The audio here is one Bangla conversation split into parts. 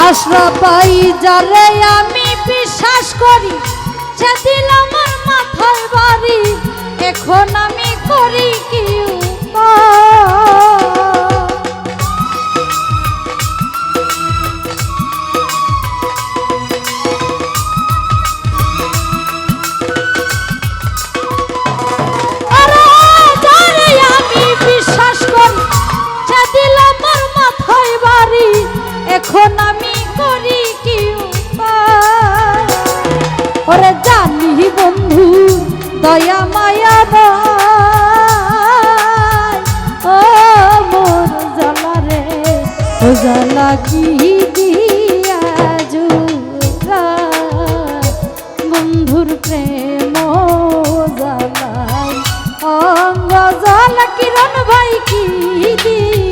আশরাফাই যারে আমি বিশ্বাস করি সেদিন আমার মাথার বাড়ি এখন আমি করি কি উপায়? জানি বন্ধু, দয়া মায়া ও মোর জ্বালা রে, ও জ্বালা কি বন্ধুর প্রেম জ্বালাই। অঙ্গ কিরণ ভাই কি দিয়া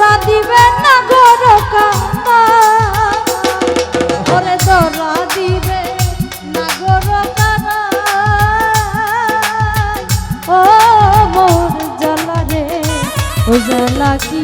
ধরা দিবে না গরু কানা ওরে ধরা দিবে না গরু কানা ও মোর জ্বালা রে, ও জ্বালা কি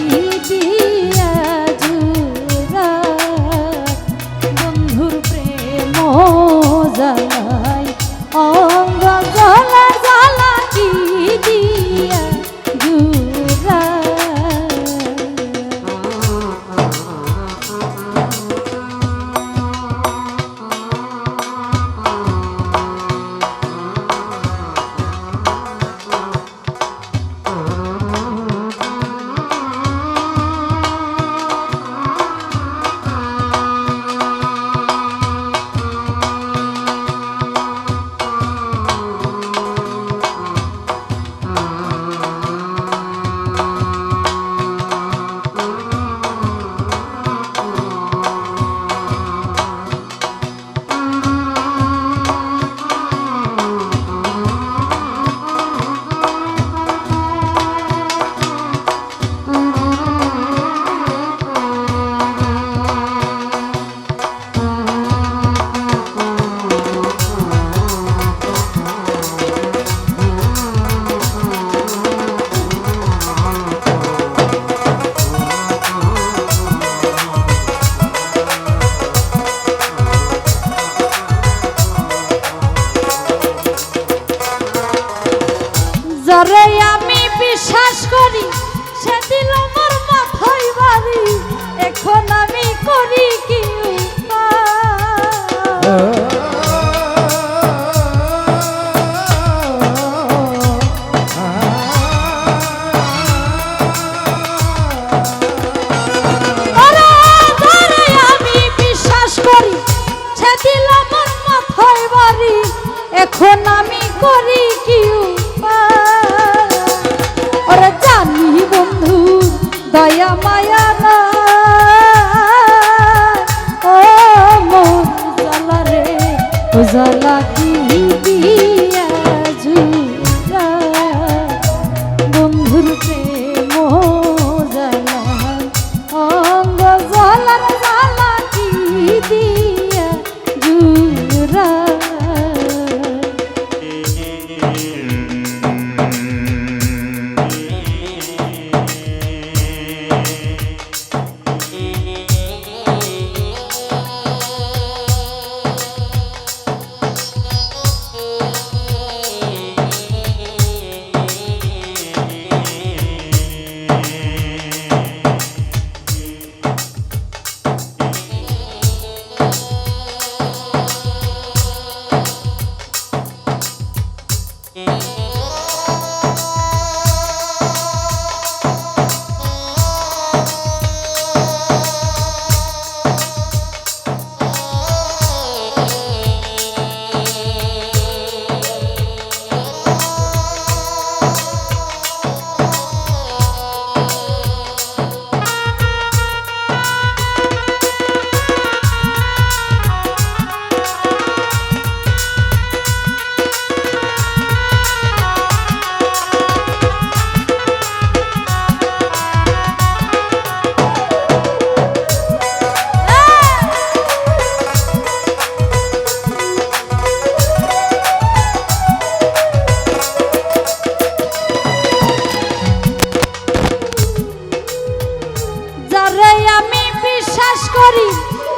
করি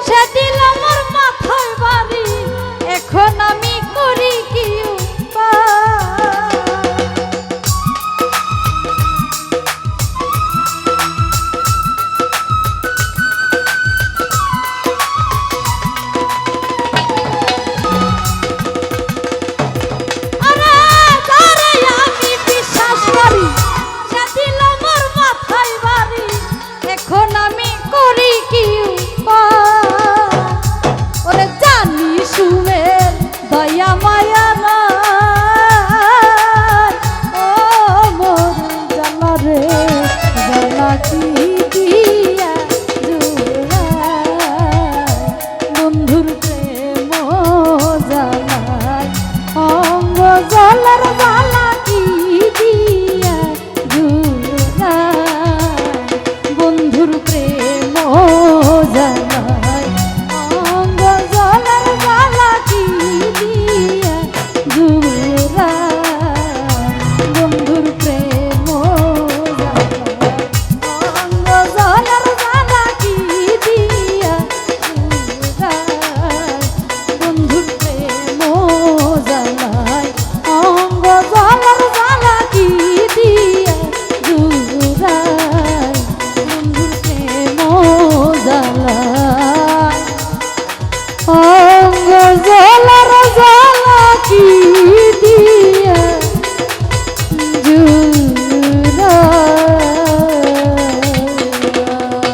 সে দিল আমার মাথায় বাড়ি। এখন আমি জলের